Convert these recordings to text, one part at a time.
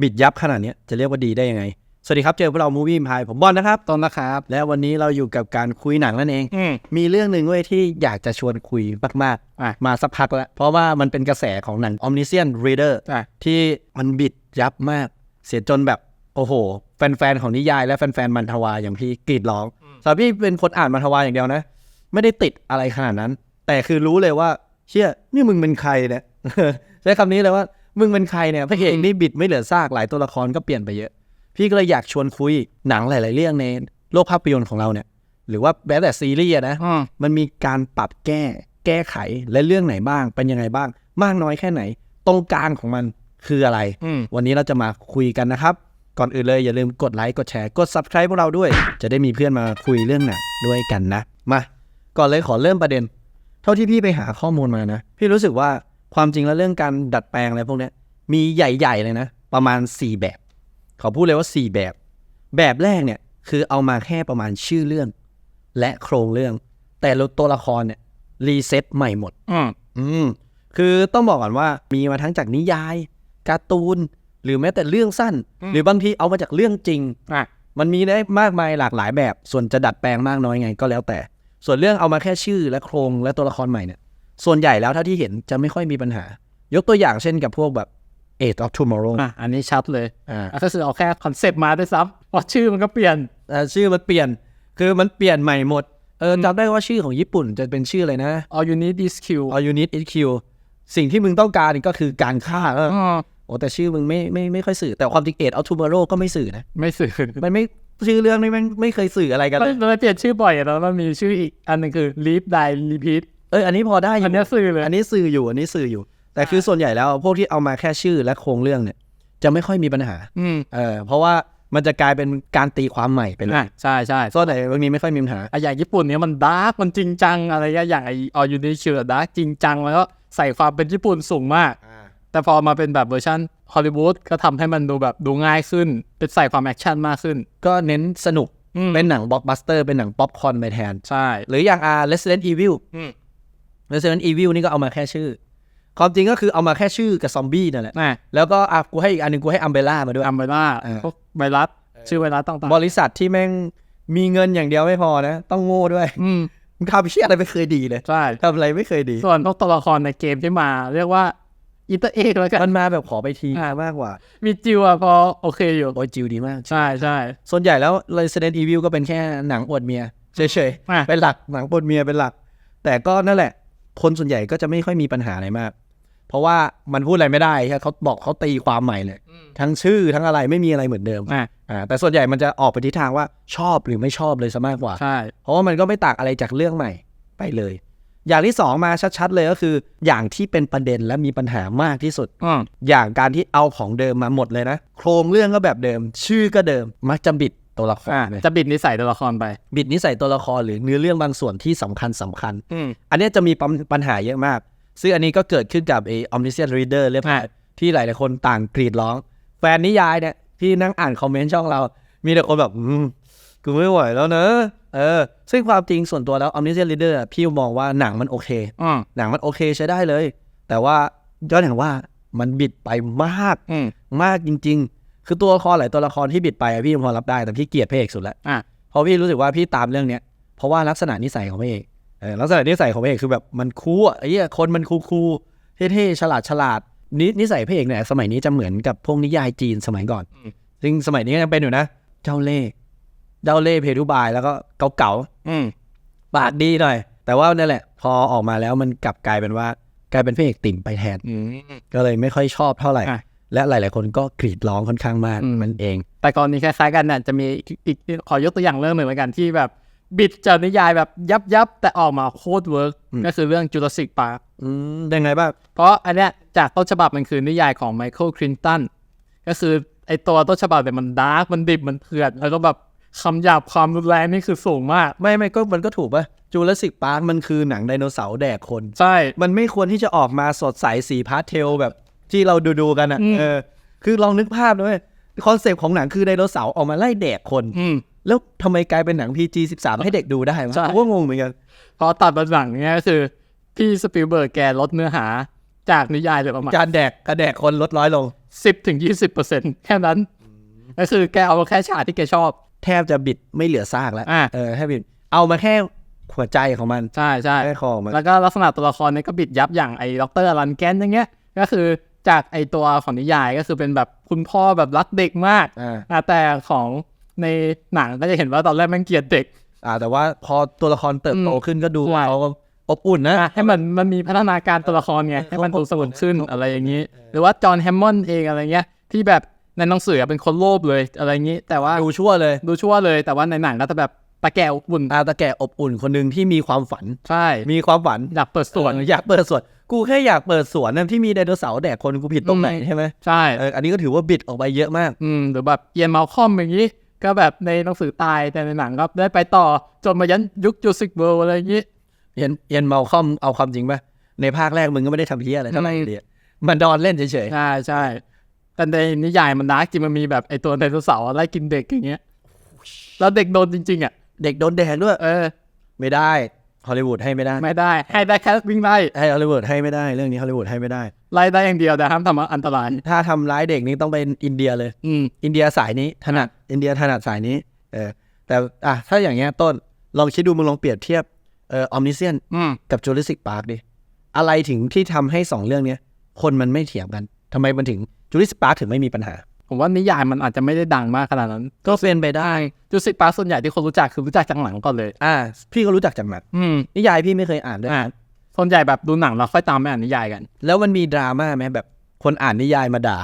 บิดยับขนาดเนี้ยจะเรียกว่าดีได้ยังไง สวัสดีครับ เจอพวกเรามูวี่พายผมบอลนะครับต้นนะครับ และวันนี้เราอยู่กับการคุยหนังนั่นเองอืมมีเรื่องหนึ่งเว้ยที่อยากจะชวนคุยมากอะๆมาสักพักแล้ว เพราะว่ามันเป็นกระแสของหนัง Omniscient Reader อะที่มันบิดยับมาก เสียจนแบบ โอ้โห แฟนๆ ของนิยายและแฟนๆ มันทวาอย่างพี่กรีดร้องสำหรับพี่เป็นคนอ่านมันทวาอย่างเดียวนะ ไม่ได้ติดอะไรขนาดนั้น แต่คือรู้เลยว่า เชี่ยนี่มึงเป็นใครเนี่ยใช้คำนี้เลยว่า มึงเป็นใครเนี่ยพระเอกนี่บิดไม่เหลือซากหลายตัวละครก็เปลี่ยนไปเยอะ พี่ก็เลยอยากชวนคุยหนังหลาย ๆ เรื่องในโลกภาพยนตร์ของเราเนี่ย หรือว่าแม้แต่ซีรีส์อะนะอืมมันมีการปรับแก้แก้ไขและเรื่องไหนบ้าง เป็นยังไงบ้าง มากน้อยแค่ไหน ตรงกลางของมันคืออะไรอืมวันนี้เราจะมาคุยกันนะครับ ก่อนอื่นเลยอย่าลืมกดไลค์กดแชร์กด subscribe พวกเราด้วย จะได้มีเพื่อนมาคุยเรื่องหนังด้วยกันนะมาก่อนเลยขอเริ่มประเด็น เท่าที่พี่ไปหาข้อมูลมานะ พี่รู้สึกว่า ความจริงแล้วเรื่องการดัดแปลงอะไรพวกเนี้ยมีใหญ่ๆเลยนะ ประมาณ 4 แบบ ขอพูดเลยว่า 4 แบบ แบบแรกเนี่ยคือเอามาแค่ประมาณชื่อเรื่อง และโครงเรื่อง แต่ละตัวละครเนี่ยรีเซ็ตใหม่หมดอืมอืมคือต้องบอกก่อนว่ามีมาทั้งจากนิยายการ์ตูน หรือแม้แต่เรื่องสั้น หรือบางทีเอามาจากเรื่องจริงอะมันมีได้มากมายหลากหลายแบบ ส่วนจะดัดแปลงมากน้อยไงก็แล้วแต่ ส่วนเรื่องเอามาแค่ชื่อและโครงและตัวละครใหม่เนี่ย ส่วนใหญ่แล้วเท่าที่เห็นจะไม่ค่อยมีปัญหา ยกตัวอย่างเช่นกับพวกแบบ Age of Tomorrow อะอันนี้ชัดเลยอ่าอะก็คือเอาแค่คอนเซปต์มาด้วยซ้ำเพราะชื่อมันก็เปลี่ยนอ่าชื่อมันเปลี่ยน คือมันเปลี่ยนใหม่หมด เออจำได้ว่าชื่อของญี่ปุ่นจะเป็นชื่ออะไรนะ all you need is skill All You Need Is Q สิ่งที่มึงต้องการนี่ก็คือการฆ่าเอออ๋อโอ้แต่ชื่อมึงไม่ไม่ไม่ค่อยสื่อ แต่ความจริง Age of Tomorrow ก็ไม่สื่อนะ ไม่สื่อ มันไม่ชื่อเรื่องนี้มันไม่เคยสื่ออะไรกันแล้วเลยมันเปลี่ยนชื่อบ่อยแล้วมันมีชื่ออีกอันหนึงคือ live die repeat เอออันนี้พอได้อยู่อันเนี้ยสื่อเลยอันนี้สื่ออยู่อันนี้สื่ออยู่ แต่คือส่วนใหญ่แล้วพวกที่เอามาแค่ชื่อและโครงเรื่องเนี่ย จะไม่ค่อยมีปัญหาอืมเออเพราะว่ามันจะกลายเป็นการตีความใหม่ไปเลยอะใช่ใช่ส่วนไหนบางนี้ไม่ค่อยมีปัญหาอะอย่างญี่ปุ่นเนี้ยมันดาร์กมันจริงจังอะไรเงี้ยอย่างไอ all you need is skill ดาร์กจริงจังแล้วก็ใส่ความเป็นญี่ปุ่นสูงมาก แต่พอมาเป็นแบบเวอร์ชันฮอลลีวูดก็ทำให้มันดูแบบดูง่ายขึ้น เป็นใส่ความแอคชั่นมากขึ้น ก็เน้นสนุกอืมเป็นหนังบล็อกบัสเตอร์เป็นหนังป๊อปคอร์นไปแทน ใช่ หรืออย่างอ่า Resident Evil อืม Resident Evil นี่ก็เอามาแค่ชื่อ ความจริงก็คือเอามาแค่ชื่อกับซอมบี้นั่นแหละน่ะ แล้วก็อะกูให้อีกอันหนึ่งกูให้อัมเบล่ามาด้วย อัมเบล่าเออ พวกไวรัสชื่อไวรัสต่างบริษัทที่แม่งมีเงินอย่างเดียวไม่พอนะ ต้องโง่ด้วยๆ อืมมึงทำเชี่ยอะไรไม่เคยดีเลยใช่ ทำอะไรไม่เคยดี ส่วนพวกตัวละครในเกมที่มา เรียกว่าอินเตอร์เอกแล้วกัน มันมาแบบขอไปทีอ่ามมากกว่ามีจิวอะพอโอเคอยู่ โอ้ยจิวดีมาก ใช่ใช่ส่วนใหญ่แล้ว Resident Evil ก็เป็นแค่หนังอวดเมียเฉยอะ ๆ เป็นหลักหนังอวดเมียเป็นหลัก แต่ก็นั่นแหละ คนส่วนใหญ่ก็จะไม่ค่อยมีปัญหาอะไรมาก เพราะว่ามันพูดอะไรไม่ได้แค่เขาบอกเขาตีความใหม่เลย ทั้งชื่อทั้งอะไรไม่มีอะไรเหมือนเดิมอะอ่าแต่ส่วนใหญ่มันจะออกไปทิศทางว่าชอบหรือไม่ชอบเลยซะมากกว่า ใช่ เพราะว่ามันก็ไม่ต่างอะไรจากเรื่องใหม่ไปเลย อย่างที่สองมาชัดๆเลยก็คือ อย่างที่เป็นประเด็นและมีปัญหามากที่สุดอืมอย่างการที่เอาของเดิมมาหมดเลยนะ โครงเรื่องก็แบบเดิม ชื่อก็เดิม มักจะบิด ตัวละครอะเลยจะบิดนิสัยตัวละครไป บิดนิสัยตัวละครหรือเนื้อเรื่องบางส่วนที่สำคัญสำคัญอืมอันเนี้ยจะมีปัญปัญหาเยอะมาก ซึ่งอันนี้ก็เกิดขึ้นกับไอ้ Omniscient Reader เรียบร้อยอะที่หลายๆคนต่างกรีดร้อง แฟนนิยายเนี่ยที่นั่งอ่านคอมเมนต์ช่องเรา มีแต่คนแบบอืมกูไม่ไหวแล้วเนอะเออ ซึ่งความจริงส่วนตัวแล้ว Omniscient Reader อะพี่มองว่าหนังมันโอเคอืมหนังมันโอเคใช้ได้เลย แต่ว่าย้อนอย่างว่ามันบิดไปมากอืมมากจริง ๆ คือตัวละครหลายตัวละครที่บิดไปอะพี่ยังพอรับได้แต่พี่เกลียดพระเอกสุดแล้วอะเพราะพี่รู้สึกว่าพี่ตามเรื่องเนี้ยเพราะว่าลักษณะนิสัยของพระเอกเออลักษณะนิสัยของพระเอกคือแบบมันคูลอะไอ้เหี้ยคนมันคูลๆเท่ๆฉลาดฉลาดนินิสัยพระเอกเนี่ยสมัยนี้จะเหมือนกับพวกนิยายจีนสมัยก่อนอืมซึ่งสมัยนี้ก็ยังเป็นอยู่นะ เจ้าเล่ห์เจ้าเล่ห์เพทุบายแล้วก็เก่าๆอืมปากดีหน่อย แต่ว่านั่นแหละ พอออกมาแล้วมันกลับกลายเป็นว่า กลายเป็นพระเอกติ่มไปแทนอืมก็เลยไม่ค่อยชอบเท่าไหร่อะ และหลาย ๆ คนก็กรีดร้องค่อนข้างมากอืมมันเอง แต่กรณีคล้ายๆกันเนี่ยจะมีอีกอีกอีกขอยกตัวอย่างเรื่องหนึ่งเหมือนกันที่แบบบิดจากนิยายแบบยับยับๆแต่ออกมาโคตรเวิร์กอืมก็คือเรื่อง Jurassic Park อืมยังไงบ้าง เพราะอันเนี้ยจากต้นฉบับมันคือนิยายของไมเคิลคลินตันก็คือไอตัวต้นฉบับเนี่ยมันดาร์กมันดิบมันเถื่อนแล้วก็แบบคำหยาบความรุนแรงนี่คือสูงมาก ไม่ไม่ก็มันก็ถูกป่ะจูเลสิกพาร์คมันคือหนังไดโนเสาร์แดกคน ใช่ มันไม่ควรที่จะออกมาสดใสสีพาสเทลแบบ ที่เราดูดูๆกันอะอืมเออ คือลองนึกภาพด้วยคอนเซปต์ของหนังคือไดโนเสาร์ออกมาไล่แดกคนอืมแล้วทำไมกลายเป็นหนัง PG 13 ให้เด็กดูได้วะใช่ผมก็งงเหมือนกันพอตัดมาหลังเนี้ยก็คือพี่สปิลเบิร์กแกลดเนื้อหา จากนิยายเลยประมาณการแดกกระแดกคนลดน้อยลงสิบถึงยี่สิบเปอร์เซ็นแค่นั้นก็คือแกเอาแค่ฉากที่แกชอบ แทบจะบิดไม่เหลือซากแล้วอะเออแทบบิดเอามาแค่หัวใจของมัน ใช่ใช่แค่คอของมันแล้วก็ลักษณะตัวละครเนี่ยก็บิดยับอย่างไอ้ด็อกเตอร์รันแกนอย่างเงี้ยก็คือ จากไอ้ตัวของนิยายก็คือเป็นแบบคุณพ่อแบบรักเด็กมากอ่า อะแต่ของในหนังก็จะเห็นว่าตอนแรกแม่งเกลียดเด็ก อ่าแต่ว่าพอตัวละครเติบโตอืมขึ้นก็ดูใช่ เขาก็อบอุ่นนะ อะให้มันมันมีพัฒนาการตัวละครไง ให้มันดูสงบขึ้นอะไรอย่างนี้ หรือว่าจอห์นแฮมมอนด์เองอะไรเงี้ย ที่แบบในหนังสือเป็นคนโลภเลยอะไรอย่างนี้ แต่ว่าดูชั่วเลยดูชั่วเลยแต่ว่าในหนังก็จะแบบตะแกวบุญอาตาแก่อบอุ่นคนหนึ่งที่มีความฝัน ใช่มีความฝันอยากเปิดสวนเอออยากเปิดสวน กูแค่อยากเปิดสวนนะที่มีไดโนเสาร์แดกคนกูผิดตรงไหนอืมใช่ไหมใช่เอออันนี้ก็ถือว่าบิดออกไปเยอะมาก อืมหรือแบบเอียนมาลคอมอย่างนี้ ก็แบบในหนังสือตายแต่ในหนังก็ได้ไปต่อจนมายันยุคจูซิกเวิลอะไรอย่างนี้เย็นเย็นเมาคอมเอาความจริงป่ะในภาคแรกมึงก็ไม่ได้ทำเพี้ยอะไรเท่าไหร่ไม่ดีมันดอนเล่นเฉยใช่ใช่แต่ในนิยายมันดาร์กจริงมันมีแบบไอตัวไดโนเสาร์ไล่กินเด็กอย่างเงี้ยแล้วเด็กโดนจริงๆอะๆเด็กโดนแดกด้วย เออ ไม่ได้ ฮอลลีวูดให้ไม่ได้ ไม่ได้ ให้ได้แค่วิ่งไล่ให้ฮอลลีวูดให้ไม่ได้เรื่องนี้ฮอลลีวูดให้ไม่ได้ ไล่ได้อย่างเดียวแต่ห้ามทำอันตราย ถ้าทำร้ายเด็กนี่ต้องเป็นอินเดียเลย อืมอินเดียสายนี้ถนัดอินเดียถนัดสายนี้เออแต่อะถ้าอย่างเงี้ยต้นลองคิดดูมึงลองเปรียบเทียบเอ่อออมนิเซียนอืมกับจูราสสิกพาร์คดิอะไรถึงที่ทำให้สองเรื่องเนี้ยคนมันไม่เถียงกันทำไมมันถึงจูราสสิกพาร์คถึงไม่มีปัญหา ผมว่านิยายมันอาจจะไม่ได้ดังมากขนาดนั้น ก็เป็นไปได้จูซิกปาร์ส่วนใหญ่ที่คนรู้จักคือรู้จักจากหนังก่อนเลย อ่า พี่ก็รู้จักจากหนังอืมนิยายพี่ไม่เคยอ่านด้วยอ่าส่วนใหญ่แบบดูหนังแล้วค่อยตามไปอ่านนิยายกัน แล้วมันมีดราม่าไหมแบบคนอ่านนิยายมาด่า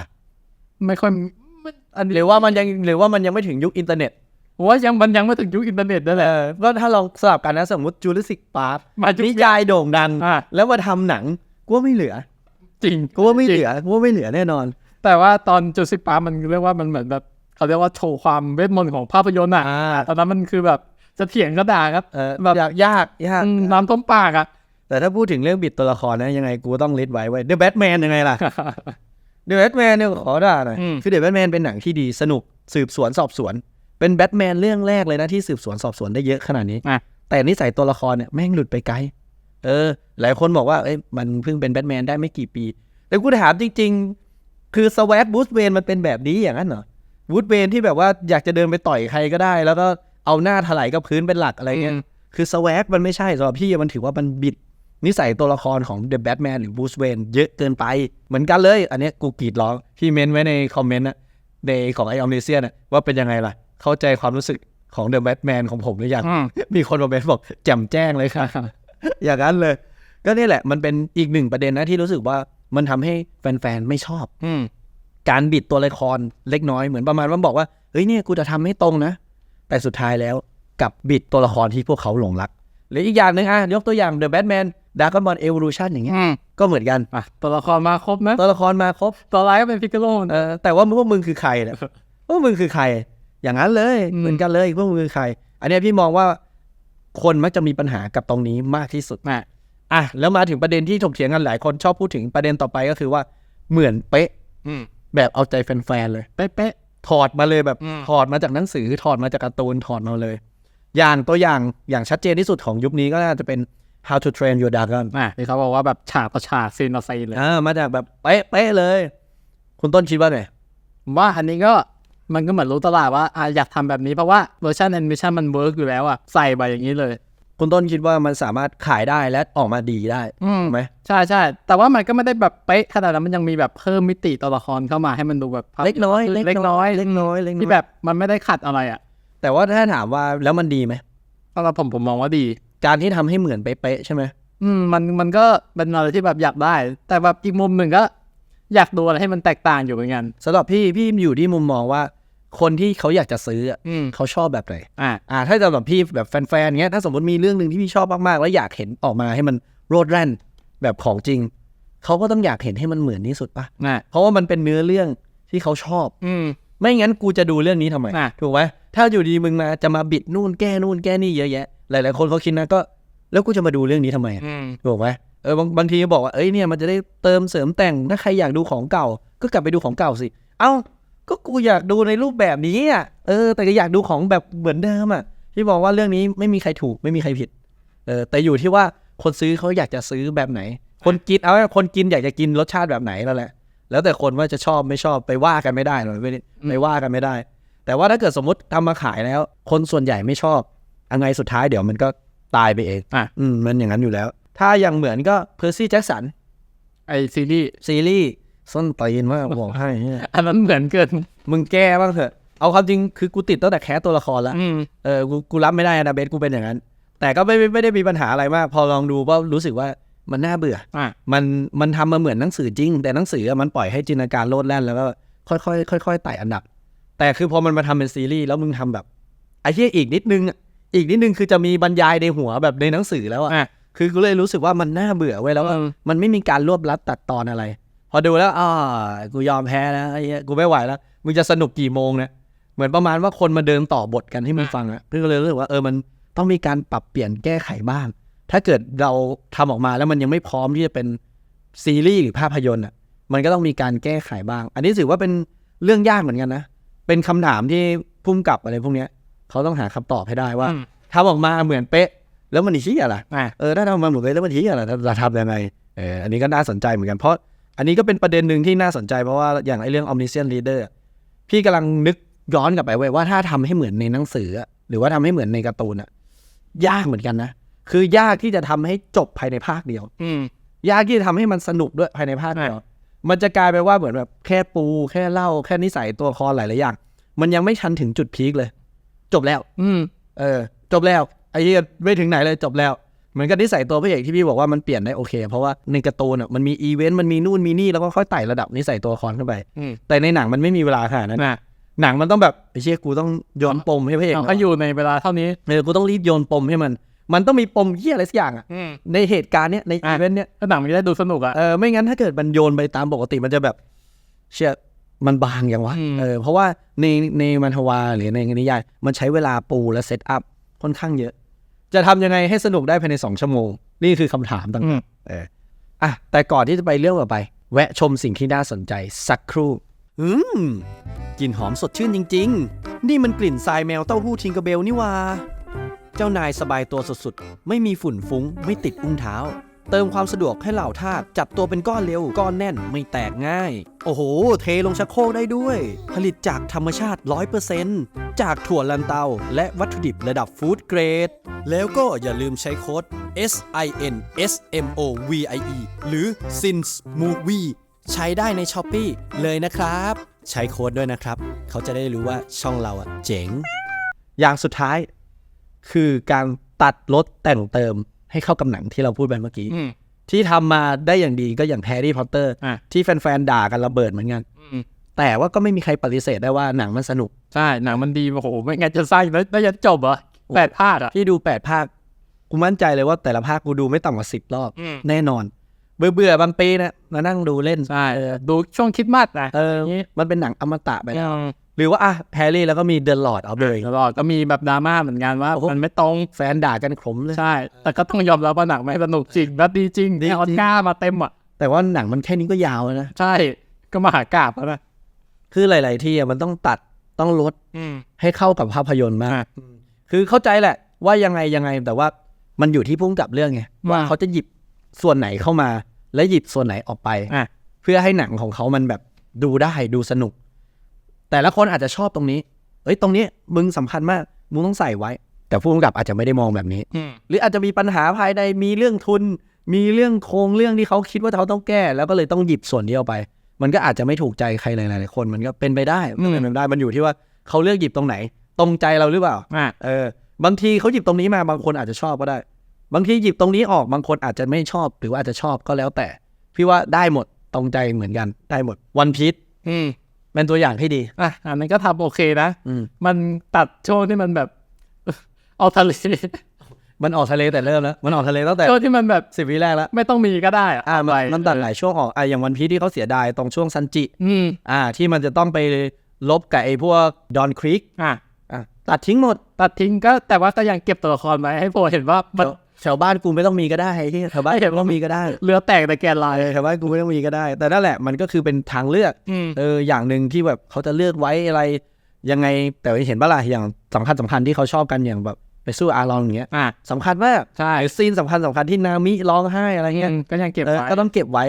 ไม่ค่อยไม่อันหรือว่ามันยังหรือว่ามันยังไม่ถึงยุคอินเทอร์เน็ตผมว่ายังมันยังไม่ถึงยุคอินเทอร์เน็ตนั่นแหเอละอก็ถ้าลองสลับกันนะสมมติจูราสสิกพาร์คมายุคนิยายโด่งดังอ่าแล้วมาทำหนังกูว่าไม่เหลือ จริงกูว่าไม่เหลือกูว่าไม่เหลือแน่นอน แต่ว่าตอนจูซิกปาร์มันเรียกว่ามันเหมือนแบบเขาเรียกว่าโชว์ความเวทมนต์ของภาพยนตร์อะอ่า ตอนนั้นมันคือแบบจะเถียงก็ด่าครับเออแบบยากยากยาก อืมน้ำท่วมปากอะ แต่ถ้าพูดถึงเรื่องบิดตัวละครนะยังไงกูก็ต้องลิสต์ไว้ไว้เดอะแบทแมนยังไงล่ะ เดอะแบทแมนเนี่ยขอด่าหน่อยอืม คือเดอะแบทแมนเป็นหนังที่ดีสนุกสืบสวนสอบสวน เป็นแบทแมนเรื่องแรกเลยนะที่สืบสวนสอบสวนได้เยอะขนาดนี้ อะ แต่นิสัยตัวละครเนี่ยแม่งหลุดไปไกล เออ หลายคนบอกว่าเอ้ยมันเพิ่งเป็นแบทแมนได้ไม่กี่ปี แต่กูถามจริง ๆ คือสวัสบูสเวนมันเป็นแบบนี้อย่างนั้นเหรอบูสเวนที่แบบว่าอยากจะเดินไปต่อยใครก็ได้ แล้วก็เอาหน้าถลายกับพื้นเป็นหลักอะไรเงี้ยอืมคือสวัสมันไม่ใช่สำหรับพี่มันถือว่ามันบิดนิสัยตัวละครของเดอะแบทแมนหรือบูสเวนเยอะเกินไป เหมือนกันเลย อันเนี้ยกูกรีดร้องพี่เมนไว้ในคอมเมนต์นะในของไอออมเนเซียนะว่าเป็นยังไงล่ะ เข้าใจความรู้สึกของเดอะแบทแมนของผมหรือยังอืมมีคนมาเมนบอกแจ่มแจ้งเลยค่ะ อย่างนั้นเลย ก็นี่แหละมันเป็นอีกหนึ่งประเด็นนะที่รู้สึกว่า มันทำให้แฟนๆไม่ชอบ อืมการบิดตัวละครเล็กน้อยเหมือนประมาณว่าบอกว่าเฮ้ยเนี่ยกูจะทำให้ตรงนะ แต่สุดท้ายแล้วกลับบิดตัวละครที่พวกเขาหลงรักหรืออีกอย่างหนึ่งอะยกตัวอย่าง The Batman Dragon Ball Evolution อย่างเงี้ยอืมก็เหมือนกันอะตัวละครมาครบนะตัวละครมาครบตัวร้ายก็เป็นพิกาโลเออแต่ว่าพวกมึงคือใครเนี่ยพวกมึงคือใคร อย่างนั้นเลยอืมเหมือนกันเลยพวกมึงคือใคร อันเนี้ยพี่มองว่าคนมักจะมีปัญหากับตรงนี้มากที่สุด อะอะแล้วมาถึงประเด็นที่ถกเถียงกันหลายคนชอบพูดถึงประเด็นต่อไปก็คือว่าเหมือนเป๊ะอืมแบบเอาใจแฟนๆเลยเป๊ะถอดมาเลยแบบอืมถอดมาจากหนังสือถอดมาจากการ์ตูนถอดมาเลย อย่างตัวอย่างอย่างชัดเจนที่สุดของยุคนี้ก็น่าจะเป็น How to Train Your Dragon ๆอะที่เขาบอกว่าแบบฉากต่อฉากซีนต่อซีนเลยอ่ามาจากแบบเป๊ะเป๊ะเลย คุณต้นคิดว่าไงผมว่าอันนี้ก็มันก็เหมือนรู้ตลาดว่าอะอยากทำแบบนี้เพราะว่าเวอร์ชันแอนิเมชันมันเวิร์กอยู่แล้วอะใส่ไปอย่างนี้เลย คุณต้นคิดว่ามันสามารถขายได้และออกมาดีได้อืมถูกไหมใช่ใช่แต่ว่ามันก็ไม่ได้แบบเป๊ะขนาดนั้นมันยังมีแบบเพิ่มมิติตัวละครเข้ามาให้มันดูแบบเล็กน้อยเล็กน้อยเล็กน้อยเล็กน้อยที่แบบมันไม่ได้ขัดอะไรอะ แต่ว่าถ้าถามว่าแล้วมันดีไหมสำหรับผมผมมองว่าดี การที่ทำให้เหมือนเป๊ะๆใช่ไหมอืมมันมันก็เป็นอะไรที่แบบอยากได้ แต่แบบอีกมุมหนึ่งก็ อยากดูอะไรให้มันแตกต่างอยู่เหมือนกันสำหรับพี่พี่อยู่ที่มุมมองว่า คนที่เขาอยากจะซื้ออะอืม เขาชอบแบบไหนอะอ่าถ้าสำหรับพี่แบบแฟนๆเงี้ยถ้าสมมติมีเรื่องหนึ่งที่พี่ชอบมากๆ แล้วอยากเห็นออกมาให้มันโรดแร่นแบบของจริง เขาก็ต้องอยากเห็นให้มันเหมือนที่สุดปะน่ะ เพราะว่ามันเป็นเนื้อเรื่องที่เขาชอบ อืม ไม่งั้นกูจะดูเรื่องนี้ทำไม อะ ถูกไหมถ้าอยู่ดีมึงมาจะมาบิดนู่นแก้นู่นแก้นี่เยอะแยะ หลาย ๆ คนเขาคิดนะก็แล้วกูจะมาดูเรื่องนี้ทำไมอะอืม ถูกไหมเออบางบางทีบอกว่าเอ้ยเนี่ยมันจะได้เติมเสริมแต่งถ้าใครอยากดูของเก่า ก็กลับไปดูของเก่าสิ เอ้า ก็กูอยากดูในรูปแบบนี้อะเออ แต่ก็อยากดูของแบบเหมือนเดิมอะที่บอกว่าเรื่องนี้ไม่มีใครถูกไม่มีใครผิด เออ แต่อยู่ที่ว่าคนซื้อเขาอยากจะซื้อแบบไหน คนกินเอาไว้คนกินอยากจะกินรสชาติแบบไหนแล้วแหละ แล้วแต่คนว่าจะชอบไม่ชอบไปว่ากันไม่ได้หรอกไม่ได้ไปว่ากันไม่ได้ แต่ว่าถ้าเกิดสมมติทำมาขายแล้ว คนส่วนใหญ่ไม่ชอบยังไงสุดท้ายเดี๋ยวมันก็ตายไปเอง อะ อืม มันอย่างนั้นอยู่แล้ว ถ้าอย่างเหมือนก็เพอร์ซี่แจ็คสัน ไอซีรีส์ซีรีส์ ส้นตีนมากบอกให้เนี่ยอันนั้นเหมือนเกินมึงแก้บ้างเถอะ เอาความจริงคือกูติดตั้งแต่แคสตัวละครแล้ว อืมเออกูกูรับไม่ได้นะเบสกูเป็นอย่างนั้น แต่ก็ไม่ไม่ไม่ได้มีปัญหาอะไรมาก พอลองดูก็รู้สึกว่ามันน่าเบื่อ อะมันมันทำมาเหมือนหนังสือจริง แต่หนังสืออะมันปล่อยให้จินตนาการโลดแล่นแล้วก็ค่อยๆค่อยๆไต่อันดับ แต่คือพอมันมาทำเป็นซีรีส์แล้วมึงทำแบบไอ้เหี้ยอีกนิดนึงอะอีกนิดนึงคือจะมีบรรยายในหัวแบบในหนังสือแล้วอะอะคือกูเลยรู้สึกว่ามันน่าเบื่อเว้ยแล้วอืมมันไม่มีการรวบรัดตัดตอนอะไร พอดูแล้วอ่ากูยอมแพ้แล้วไอ้เหี้ยกูไม่ไหวแล้วมึงจะสนุกกี่โมงเนี่ยเหมือนประมาณว่าคนมาเดินต่อบทกันให้มึงฟังอะพี่ก็เลยรู้สึกว่าเออมันต้องมีการปรับเปลี่ยนแก้ไขบ้าง ถ้าเกิดเราทำออกมาแล้วมันยังไม่พร้อมที่จะเป็นซีรีส์หรือภาพยนตร์อะมันก็ต้องมีการแก้ไขบ้าง อันนี้ถือว่าเป็นเรื่องยากเหมือนกันนะ เป็นคำถามที่พุ่มกับอะไรพวกเนี้ยเขาต้องหาคำตอบให้ได้ว่าอืม ทำออกมาเหมือนเป๊ะ แล้วมันอีชี้อะไร อะ เออถ้าทำมาเหมือนกันแล้วมันทีอะไรจะทำยังไงเอออันนี้ก็น่าสนใจเหมือนกันเพราะ อันนี้ก็เป็นประเด็นหนึ่งที่น่าสนใจเพราะว่าอย่างไอ้เรื่อง omniscient reader อะพี่กำลังนึกย้อนกลับไปเว้ยว่าถ้าทำให้เหมือนในหนังสืออะหรือว่าทำให้เหมือนในการ์ตูนอะยากเหมือนกันนะ คือยากที่จะทำให้จบภายในภาคเดียว อืมยากที่จะทำให้มันสนุกด้วยภายในภาคเดียว มันจะกลายไปว่าเหมือนแบบแค่ปู แค่เล่าแค่นิสัยตัวละครหลายๆอย่าง มันยังไม่ทันถึงจุดพีคเลย จบแล้ว อืม เออ จบแล้วไอ้เหี้ยไม่ถึงไหนเลยจบแล้วเห มือนกับนิสัยตัวพระเอกที่พี่บอกว่ามันเปลี่ยนได้โอเค เพราะว่าในการ์ตูนอะมันมีอีเวนต์มันมีนู่นมีนี่แล้วก็ค่อยไต่ระดับนิสัยตัวละครขึ้นไปอืมแต่ในหนังมันไม่มีเวลาขนาดนั้นน่ะหนังมันต้องแบบไอ้เชี่ยกูต้องโยนปมให้พระเอกเอาก็อยู่ในเวลาเท่านี้เออกูต้องรีบโยนปมให้มัน มันต้องมีปมเหี้ยอะไรสักอย่างอะอืมในเหตุการณ์เนี้ยในอะอีเวนต์เนี้ยก็หนังมันจะได้ดูสนุกอะเออไม่งั้นถ้าเกิดมันโยนไปตามปกติมันจะแบบ เชี่ยมันบางอย่างวะอืมเออเพราะว่าในในมันทวาหรือในนิยายมันใช้เวลาปูและเซตอัพค่อนข้างเยอะ จะทำยังไงให้สนุกได้ภายในสองชั่วโมง นี่คือคำถามต่างอืม ๆเอออะแต่ก่อนที่จะไปเรื่องต่อไป แวะชมสิ่งที่น่าสนใจสักครู่ อืมกลิ่นหอมสดชื่นจริง ๆ นี่มันกลิ่นทรายแมวเต้าหู้ทิงเกอร์เบลนี่หว่า เจ้านายสบายตัวสุดๆ ไม่มีฝุ่นฟุ้ง ไม่ติดอุ้งเท้า เติมความสะดวกให้เหล่าทาสจับตัวเป็นก้อนเร็ว ก้อนแน่นไม่แตกง่าย โอ้โห เทลงชักโครกได้ด้วย ผลิตจากธรรมชาติ 100%จากถั่วลันเตา และวัตถุดิบระดับฟู้ดเกรด แล้วก็อย่าลืมใช้โค้ด S I N S M O V I E หรือ SINS Movie ใช้ได้ใน s h อ p e e เลยนะครับ ใช้โค้ดด้วยนะครับ เขาจะได้รู้ว่าช่องเราอะเจ๋ง อย่างสุดท้าย คือการตัดลดแต่งเติม ให้เข้ากับหนังที่เราพูดไปเมื่อกี้อืมที่ทำมาได้อย่างดีก็อย่างแฮร์รี่พอตเตอร์อะที่แฟนๆด่ากันระเบิดเหมือนกันอืมแต่ว่าก็ไม่มีใครปฏิเสธได้ว่าหนังมันสนุก ใช่ หนังมันดี โอ้โห ไม่งั้นจะสร้างแล้วแล้วจะจบเหรอแปดภาคอะที่ดูแปดภาค กูมั่นใจเลยว่าแต่ละภาคกูดูไม่ต่ำกว่าสิบรอบอืมแน่นอน เบื่อเบื่อๆบางปีนะมานั่งดูเล่นใช่ดูช่วงคริดมาสนะเออนี่มันเป็นหนังอมตะไปอืมหรือว่าอะแฮร์รี่แล้วก็มี The Lord of the Rings ตลอดก็มีแบบดราม่าเหมือนกันว่าโอ้โหมันไม่ตรงแฟนด่ากันขมเลย ใช่ แต่ก็ต้องยอมรับว่าหนังไม่สนุกจริงและดีจริงดีจริงเนี่ยออสการ์มาเต็มอะ แต่ว่าหนังมันแค่นี้ก็ยาวแล้วนะ ใช่ ก็มหากราบแล้วนะ คือหลาย ๆ ที่อะมันต้องตัดต้องลดอืมให้เข้ากับภาพยนตร์มากอะคือเข้าใจแหละ ว่ายังไงยังไงแต่ว่ามันอยู่ที่พุ่งกับเรื่องไงว่าว่าเขาจะหยิบส่วนไหนเข้ามา และหยิบส่วนไหนออกไปอะเพื่อให้หนังของเขามันแบบดูได้ดูสนุก แต่ละคนอาจจะชอบตรงนี้ เอ้ยตรงนี้มึงสำคัญมากมึงต้องใส่ไว้ แต่ผู้กำกับอาจจะไม่ได้มองแบบนี้อืมหรืออาจจะมีปัญหาภายในมีเรื่องทุน มีเรื่องโครงเรื่องที่เขาคิดว่าเขาต้องแก้ แล้วก็เลยต้องหยิบส่วนนี้ออกไป มันก็อาจจะไม่ถูกใจใครหลายๆคนมันก็เป็นไปได้มันเป็นไปได้มันอยู่ที่ว่าเขาเลือกหยิบตรงไหน ตรงใจเราหรือเปล่าอะเออบางทีเขาหยิบตรงนี้มาบางคนอาจจะชอบก็ได้ บางทีหยิบตรงนี้ออกบางคนอาจจะไม่ชอบหรือว่าอาจจะชอบก็แล้วแต่ พี่ว่าได้หมดตรงใจเหมือนกันได้หมดวันพีชอืมเป็นตัวอย่างที่ดีอะอันนั้นก็ทำโอเคนะอืมมันตัดช่วงที่มันแบบเอาทะเลมันออกทะเลแต่เริ่มแล้วมันออกทะเลตั้งแต่ช่วงที่มันแบบสิบวิแรกแล้วไม่ต้องมีก็ได้อะอ่ามันไปมันตัดหลายช่วงออกอ่าอย่างวันพีชที่เขาเสียดายตรงช่วงซันจิ อืมอ่า ที่มันจะต้องไปลบกับไอ้พวกดอนครีกอะอะตัดทิ้งหมด ตัดทิ้งก็แต่ว่าก็ยังเก็บตัวละครไว้ให้พวกเห็นว่ามัน แถวแถวบ้านกูไม่ต้องมีก็ได้ที่แถวบ้านไม่ต้องมีก็ได้เรือแตกแต่แกนลายเออแถวบ้านกูไม่ต้องมีก็ได้ แต่นั่นแหละมันก็คือเป็นทางเลือกอืมเอออย่างหนึ่งที่แบบเขาจะเลือกไว้อะไรยังไงแต่เห็นปะล่ะอย่างสำคัญสำคัญที่เขาชอบกันอย่างแบบไปสู้อารอนอย่างเงี้ยอะสำคัญมากใช่หรือซีนสำคัญสำคัญที่นามิร้องไห้อะไรเงี้ยอืมก็ยังเก็บเออไว้ก็ต้องเก็บไว้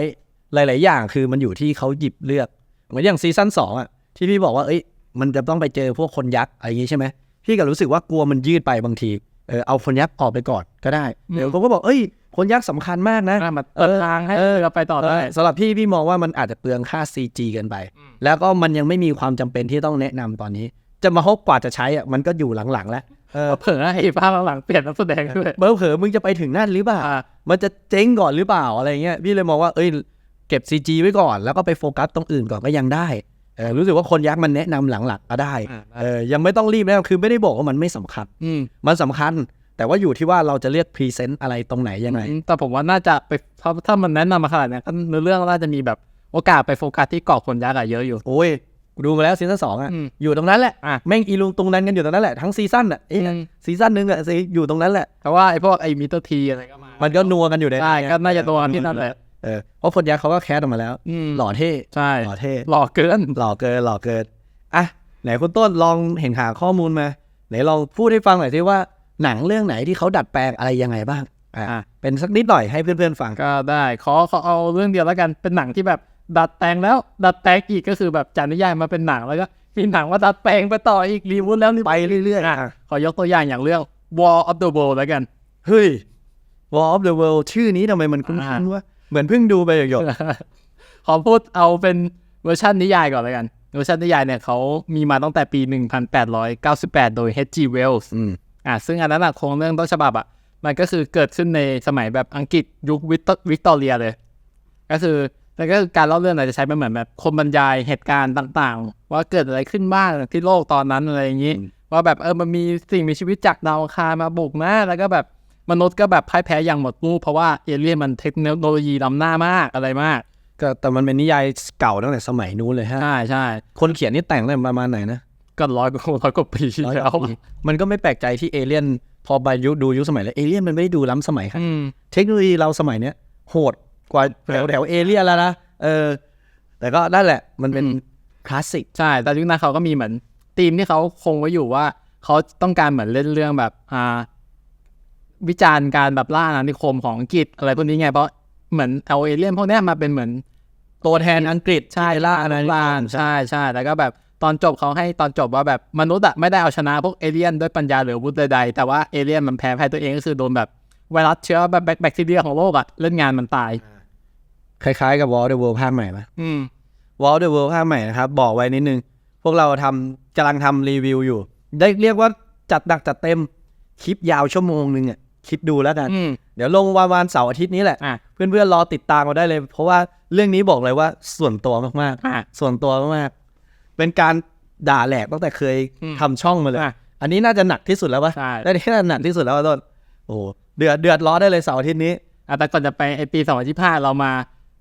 หลาย ๆ อย่างคือมันอยู่ที่เขาหยิบเลือกเหมือนอย่างซีซั่นสองอะที่พี่บอกว่าเอ้ยมันจะต้องไปเจอพวกคนยักษ์อะไรอย่างงี้ใช่ไหมพี่ก็รู้สึกว่ากลัวมันยืดไปบางที เออเอาคนยักษ์ออกไปก่อนก็ได้เดี๋ยวเขาก็บอกเอ้ย คนยักษ์สำคัญมากนะอะมาเปิดทางให้เราไปต่อได้เออสำหรับพี่พี่มองว่ามันอาจจะเปลืองค่า CG เกินไป แล้วก็มันยังไม่มีความจำเป็นที่ต้องแนะนำตอนนี้ จะมาฮบกว่าจะใช้อะมันก็อยู่หลังๆแล้วเออเผลอไอ้ภาพหลังๆเปลี่ยนนักแสดงด้วยเบอร์เผลอๆมึงจะไปถึงนั่นหรือเปล่าอะมันจะเจ๊งก่อนหรือเปล่าอะไรเงี้ยพี่เลยมองว่าเอ้ยเก็บ CG ไว้ก่อน แล้วก็ไปโฟกัสตรงอื่นก่อนก็ยังได้เออ รู้สึกว่าคนยักษ์มันแนะนำหลังๆก็ได้อะเออยังไม่ต้องรีบนะคือไม่ได้บอกว่ามันไม่สำคัญอืมมันสำคัญ แต่ว่าอยู่ที่ว่าเราจะเลือกพรีเซนต์อะไรตรงไหนยังไงอืมแต่ผมว่าน่าจะไปถ้าถ้ามันแนะนำมาขนาดเนี้ยก็เนื้อเรื่องน่าจะมีแบบโอกาสไปโฟกัสที่เกาะคนยักษ์อะเยอะอยู่โอ้ยกูดูมาแล้วซีซั่นสองอะอืมอยู่ตรงนั้นแหละอะแม่งอีลุงตรงนั้นกันอยู่ตรงนั้นแหละทั้งซีซั่นอะเอ๊ะอืมซีซั่นหนึงอะซีอยู่ตรงนั้นแหละแต่ว่าไอ้พวกไอ้มิเตอร์ทีอะไรก็มามันก็นัวกันอยู่ในใช่ก็น่าจะตัวกันที่นั่นแหละ เออเพราะคนยักษ์เขาก็แคสออกมาแล้วอืมหล่อเท่ใช่หล่อเท่หล่อเกินหล่อเกินหล่อเกินอะไหนคุณต้นลองเห็นหาข้อมูลมา ไหนลองพูดให้ฟังหน่อยสิว่าหนังเรื่องไหนที่เขาดัดแปลงอะไรยังไงบ้างอะอะเป็นสักนิดหน่อยให้เพื่อนๆฟังก็ได้ขอขอเอาเรื่องเดียวแล้วกันเป็นหนังที่แบบดัดแปลงแล้ว ดัดแปลงอีกก็คือแบบจากนิยายมาเป็นหนังแล้วก็มีหนังว่าดัดแปลงไปต่ออีกรีวูดแล้วรีไปเรื่อยๆอะอะขอยกตัวอย่างอย่างเรื่อง War of the World แล้วกันเฮ้ย War of the World ชื่อนี้ทำไมมันคุ้อ่านๆวะ เหมือนเพิ่งดูไปหยกขอพูดเอาเป็นเวอร์ชันนิยายก่อนแล้วกัน เวอร์ชันนิยายเนี่ยเขามีมาตั้งแต่ปี 1898 โดย H.G. Wells ๆอืมอะซึ่งอันนั้นอะโครงเรื่องต้นฉบับอะ มันก็คือเกิดขึ้นในสมัยแบบอังกฤษยุควิกตวิกตอเรียเลย ก็คือแล้วก็การเล่าเรื่องเนี่ยจะใช้เป็นเหมือนแบบคนบรรยายเหตุการณ์ต่างๆ ว่าเกิดอะไรขึ้นบ้างที่โลกตอนนั้นอะไรอย่างนี้ ว่าแบบเออมันมีสิ่งมีชีวิตจากดาวอังคารมาบุกนะแล้วก็แบบ มนุษย์ก็แบบพ่ายแพ้อย่างหมดรูปเพราะว่าเอเลี่ยนมันเทคโนโลยีล้ำหน้ามากอะไรมาก ก็แต่มันเป็นนิยายเก่าตั้งแต่สมัยนู้นเลยฮะใช่ใช่คนเขียนนี่แต่งตั้งแต่ประมาณไหนนะก็ร้อยกว่าร้อยกว่าปีที่ร้อยกแล้วว่าปีมันก็ไม่แปลกใจที่เอเลี่ยนพอไปยุคดูยุคสมัยแล้วเอเลี่ยนมันไม่ได้ดูล้ำสมัยครับอืมเทคโนโลยีเราสมัยเนี้ยโหดกว่าแถวแถวเอเลี่ยนแล้วนะเออ แต่ก็นั่นแหละมันเป็นอืมคลาสสิกใช่ แต่ยุคนั้นเขาก็มีเหมือนธีมที่เขาคงไว้อยู่ว่า เขาต้องการเหมือนเล่นเรื่องแบบอ่า วิจารณ์การแบบล่าอาณานิคมของอังกฤษอะไรพวกนี้ไงเพราะเหมือนเอาเอเลี่ยนพวกเนี้ยมาเป็นเหมือนตัวแทนอังกฤษใช่ล่าอาณานิคล่ามใช่ใช่แล้วก็แบบตอนจบเขาให้ตอนจบว่าแบบมนุษย์อะไม่ได้เอาชนะพวกเอเลี่ยนด้วยปัญญาหรืออาวุธใดๆแต่ว่าเอเลี่ยนมันแพ้ภัยตัวเองก็คือโดนแบบไวรัสเชื้อแบบแบคทีเรียของโลกอะเล่นงานมันตาย คล้ายๆกับ War of the World ภาคใหม่ไหมอืม War of the World ภาคใหม่นะครับ บอกไว้นิดนึง พวกเราทำกำลังทำรีวิวอยู่ ได้เรียกว่าจัดหนักจัดเต็มคลิปยาวชั่วโมงหนึ่งอะ คิดดูแล้วกันอืมเดี๋ยวลงวันวันเสาร์อาทิตย์นี้แหละอะเพื่อนๆรอติดตามมาได้เลย เพราะว่าเรื่องนี้บอกเลยว่าส่วนตัวมากอะๆส่วนตัวมากๆเป็นการด่าแหลกตั้งแต่เคยอืมทำช่องมาเลยอะอันนี้น่าจะหนักที่สุดแล้วปะใช่ได้ที่หนักที่สุดแล้วอะต้นโอ้โหเดือดเดือดร้อนได้เลยเสาร์อาทิตย์นี้อะแต่ก่อนจะไปไอปี2025เรามา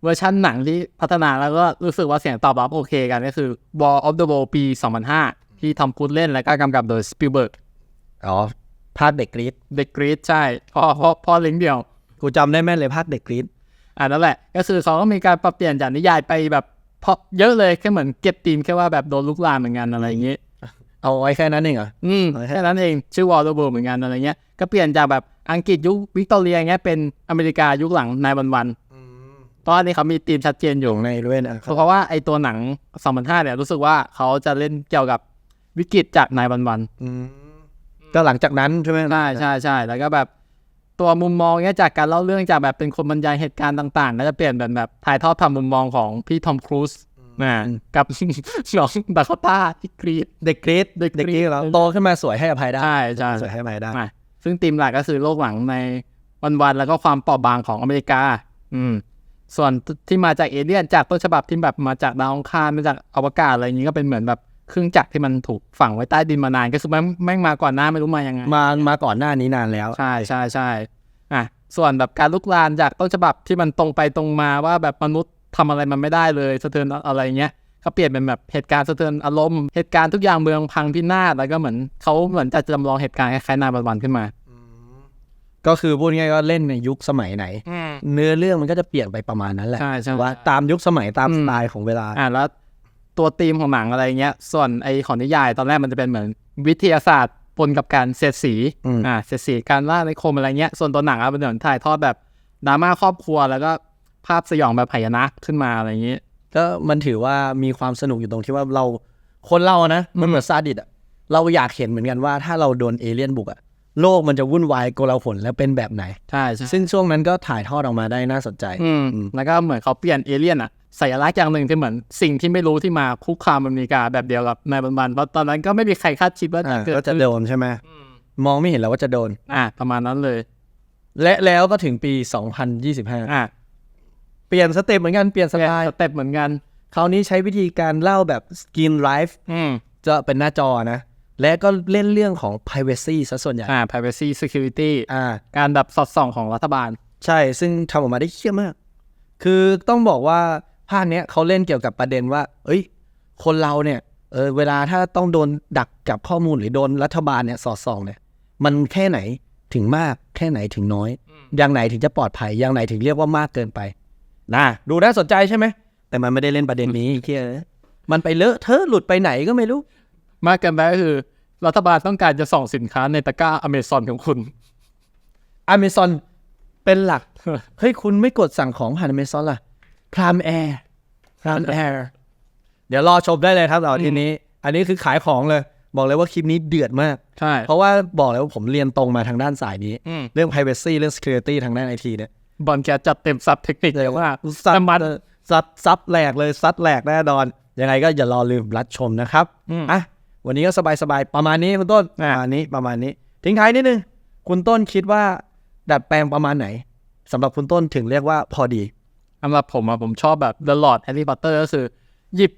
เวอร์ชันหนังที่พัฒนาแล้วก็รู้สึกว่าเสียงตอบรับโอเคกันก็คือ War of the World ปี 2005 ที่ทอมครูซเล่นและก็กำกับโดยสปิลเบิร์กอ๋อ ภาคเด็กกรีดเด็กกรีดใช่พ่อพ่อพ่อเลี้ยงเดี่ยวกูจำได้แม่นเลยภาคเด็กกรีดอ่านั่นแหละ ก็คือเขาก็มีการปรับเปลี่ยนจากนิยายไปแบบเพราะเยอะเลยแค่เหมือนเก็บธีมแค่ว่าแบบโดนลุกลามเหมือนกันอะไรอย่างงี้เอาไว้แค่นั้นเองเหรออืมเอาแค่แค่นั้นเองชื่อ War of the World เหมือนกันอะไรเงี้ยก็เปลี่ยนจากแบบอังกฤษยุควิกตอเรียอย่างเงี้ยเป็นอเมริกายุคหลังนายวันวันๆตอนนี้เขามีธีมชัดเจนอยู่ในด้วยนะเพราะว่าไอตัวหนัง2005เนี่ยรู้สึกว่าเขาจะเล่นเกี่ยวกับวิกฤตจากนายวันวันอืม ก็หลังจากนั้นใช่ไหมใช่ใช่ใช่แล้วก็แบบตัวมุมมองเนี้ยจากการเล่าเรื่องจากแบบเป็นคนบรรยายเหตุการณ์ต่างๆก็จะเปลี่ยนเป็นแบบถ่ายทอดผ่านมุมมองของพี่ทอมครูซนะกับน้องดาคอต้าที่กรีดเด็กกรีดเด็กกรี๊ดเด็กกรีดแล้วโตขึ้นมาสวยให้อภัยได้ใช่ใช่สวยให้อภัยได้อะซึ่งธีมหลักก็คือโลกหลังในวันๆแล้วก็ความเปราะบางของอเมริกา อืม ส่วนที่มาจากเอเลี่ยนจากต้นฉบับที่แบบมาจากดาวอังคารมาจากอวกาศอะไรอย่างนี้ก็เป็นเหมือนแบบ เครื่องจักรที่มันถูกฝังไว้ใต้ดินมานานก็คือแม่งแม่งมาก่อนหน้าไม่รู้มายังไงมามาก่อนหน้านี้นานแล้ว ใช่ใช่ใช่อะส่วนแบบการลุกลานจากต้นฉบับที่มันตรงไปตรงมาว่าแบบมนุษย์ทำอะไรมันไม่ได้เลยสะเทือนอะไรเงี้ยก็เปลี่ยนเป็นแบบเหตุการณ์สะเทือนอารมณ์เหตุการณ์ทุกอย่างเมืองพังพินาศแล้วก็เหมือนเขาเหมือนจะจำลองเหตุการณ์คล้ายๆนายวันๆขึ้นมาก็คือพูดง่ายๆก็เล่นในยุคสมัยไหน เนื้อเรื่องมันก็จะเปลี่ยนไปประมาณนั้นแหละใช่ใช่ว่าตามยุคสมัยตามอืมสไตล์ของเวลาอะแล้ว ตัวธีมของหนังอะไรเงี้ย ส่วนไอของนิยายตอนแรกมันจะเป็นเหมือนวิทยาศาสตร์ปนกับการเสียดสีอืมอ่าเสียดสีการล่าในคมอะไรเงี้ย ส่วนตัวหนังอะเป็นเหมือนถ่ายทอดแบบดราม่าครอบครัวแล้วก็ภาพสยองแบบหายนะขึ้นมาอะไรอย่างงี้ ก็มันถือว่ามีความสนุกอยู่ตรงที่ว่าเราคนเรานะมันเหมือนซาดิสอะเราอยากเห็นเหมือนกันว่าถ้าเราโดนเอเลี่ยนบุกอะ โลกมันจะวุ่นวายโกลาหลและเป็นแบบไหน ใช่ใช่ซึ่งช่วงนั้นก็ถ่ายทอดออกมาได้น่าสนใจอืมอืมแล้วก็เหมือนเขาเปลี่ยนเอเลี่ยนอะสัญลักษณ์อย่างหนึ่งที่เหมือนสิ่งที่ไม่รู้ที่มาคุกคามอเมริกาแบบเดียวกับนายบันบันเพราะตอนนั้นก็ไม่มีใครคาดคิดว่าอ่าจะเกิดก็จะขึ้นโดนใช่ไหมอืมมองไม่เห็นแล้วว่าจะโดน อ่าประมาณนั้นเลย และแล้วก็ถึงปี 2025อ่าเปลี่ยนสเต็ปเหมือนกันเปลี่ยนสสไตล์เต็ปเหมือนกันคราวนี้ใช้วิธีการเล่าแบบ skin life อืมจะเป็นหน้าจอนะ และก็เล่นเรื่องของ privacy ซะส่วนใหญ่อ่า privacy security อ่าการแบบสอดส่องของรัฐบาล ใช่ซึ่งทำออกมาได้เยี่ยมมาก คือต้องบอกว่าภาคเนี้ยเขาเล่นเกี่ยวกับประเด็นว่า เอ้ย คนเราเนี่ยเออเวลาถ้าต้องโดนดักกับข้อมูลหรือโดนรัฐบาลเนี่ยสอดส่องเนี่ย มันแค่ไหนถึงมากแค่ไหนถึงน้อย อย่างไหนถึงจะปลอดภัย อย่างไหนถึงเรียกว่ามากเกินไปนะดูน่าสนใจใช่ไหมแต่มันไม่ได้เล่นประเด็นนี้เคียมันไปเลอะเทอะหลุดไปไหนก็ไม่รู้ มากเกินไปก็คือ รัฐบาลต้องการจะส่องสินค้าในตะกร้าอเมซอนของคุณอเมซอนเป็นหลัก เฮ้ย คุณไม่กดสั่งของผ่านอเมซอนล่ะพรามแอร์พรามแอร์เดี๋ยวรอชมได้เลยครับเสาร์อาทีนี้ อันนี้คือขายของเลย บอกเลยว่าคลิปนี้เดือดมาก ใช่ เพราะว่าบอกเลยว่าผมเรียนตรงมาทางด้านสายนี้ อืม เรื่อง privacy เรื่อง security ทางด้านไอทีเนี่ยบอลแกจัดเต็มซับเทคนิคเลยว่าซัดแต่มันซัดซับแหลกเลยซัดแหลกแน่นอน ยังไงก็อย่ารอลืมรับชมนะครับอืมอะ วันนี้ก็สบายๆประมาณนี้คุณต้นปอะระมาณนี้ประมาณนี้ ทิ้งท้ายนิดนึงคุณต้นคิดว่า ดัดแปลงประมาณไหนสำหรับคุณต้นถึงเรียกว่าพอดีสำหรับผมอะผมชอบแบบ The Lord Harry Potter ก็คือ หยิบ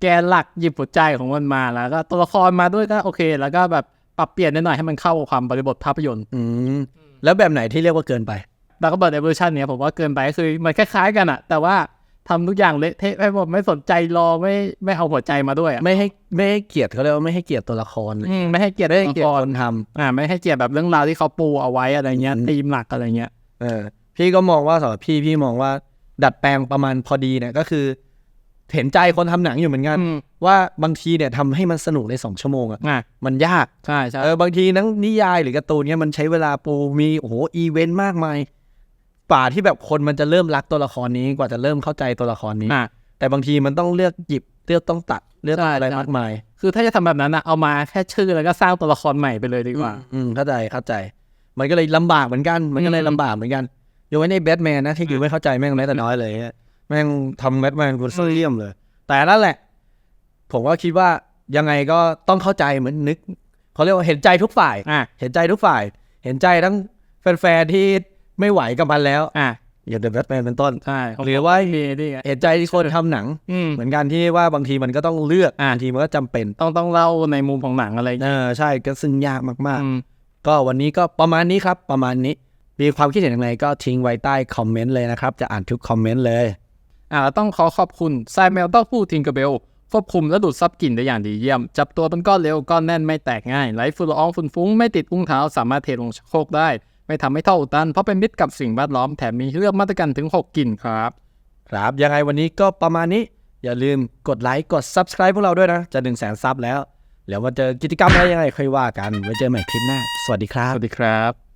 แกนหลักหยิบหัวใจของมันมาแล้วก็ตัวละครมาด้วยก็โอเค แล้วก็แบบปรับเปลี่ยนนิดหน่อยให้มันเข้ากับความบริบทภาพยนตร์อืมแล้วแบบไหนที่เรียกว่าเกินไปดักก็เบิร์ดเอเวอร์ชันเนี้ยผมว่าเกินไปก็คือมันคล้ายๆกันอะแต่ว่า ทำทุกอย่างเละเทะไปหมดไม่สนใจรอไม่ไม่เอาหัวใจมาด้วยอะไม่ให้ไม่ให้เกียรติเขาเรียกว่าไม่ให้เกียรติตัวละครเลยอืมไม่ให้เกียรติไม่ตัวให้ละเกียรคติรคนทอ่าไม่ให้เกียรติแบบเรื่องราวที่เขาปูเอาไว้อะไรเงี้ยอืมธีมหลักอะไรเงี้ยำเออ พี่ก็มองว่าสำหรับพี่พี่มองว่า ดัดแปลงประมาณพอดีเนี่ยก็คือ เห็นใจคนทำหนังอยู่เหมือนกันอืมว่าบางทีเนี่ยทำให้มันสนุกในสองชั่วโมงอะอะมันยากใช่ใช่เออบางทีหนังนิยายหรือการ์ตูนเนี่ยมันใช้เวลาปูมีโอ้โหอีเวนต์มากมาย ป่าที่แบบคนมันจะเริ่มรักตัวละครนี้กว่าจะเริ่มเข้าใจตัวละครนี้ อะ แต่บางทีมันต้องเลือกหยิบเลือกต้องตัดเลือกใช่อะไรใช่มากมาย คือถ้าจะทำแบบนั้นอะเอามาแค่ชื่อแล้วก็สร้างตัวละครใหม่ไปเลยดีกว่า อืมเข้าใจเข้าใจ มันก็เลยลำบากเหมือนกัน มันก็เลยอืมลำบากเหมือนกันยกเว้นในแบทแมนนะที่กูไม่เข้าใจแม่งแม้แต่น้อยเลยอะแม่งทำแบทแมนกูเลี่ยมเลย แต่นั่นแหละ ผมก็คิดว่ายังไงก็ต้องเข้าใจเหมือนนึกเขาเรียกว่าเห็นใจทุกฝ่าย อะ เห็นใจทุกฝ่าย เห็นใจทั้งแฟนๆที่ ไม่ไหวกับมันแล้ว อะอย่างเดอะแบทแมนเป็นต้นใช่หรือว่ามีนี่ไงเห็นใจที่คนทำหนังอืมเหมือนกันที่ว่าบางทีมันก็ต้องเลือกอะบางทีมันก็จำเป็น ต้องต้องเล่าในมุมของหนังอะไรเออใช่ก็ซึ่งยากมากอืมๆก็วันนี้ก็ประมาณนี้ครับประมาณนี้ มีความคิดเห็นอย่างไรก็ทิ้งไว้ใต้คอมเมนต์เลยนะครับ จะอ่านทุกคอมเมนต์เลยอ่าต้องขอขอบคุณไซแมวเต้าหู้ทิงเกอร์เบลควบคุมและดูดซับกลิ่นได้อย่างดีเยี่ยม จับตัวเป็นก้อนเร็วก้อนแน่นไม่แตกง่ายไหลฝุ่นละอองฝุ่นฟุ้งไม่ติดอุ้งเท้าสามารถเทลงชักโครกได้ ไม่ทำให้เท่าอุดตันเพราะเป็นมิตรกับสิ่งแวดล้อมแถมมีเลือกมาตรการถึง 6กลิ่นครับ ครับ ยังไงวันนี้ก็ประมาณนี้ อย่าลืมกดไลค์กด Subscribe พวกเราด้วยนะ จะ1นึ่งแสนซับแล้วเดี๋ยวมาเจอกิจกรรมอะไรยังไงค่อยว่ากันไว้เจอใหม่คลิปหน้า สวัสดีครัสบวัสดีครับ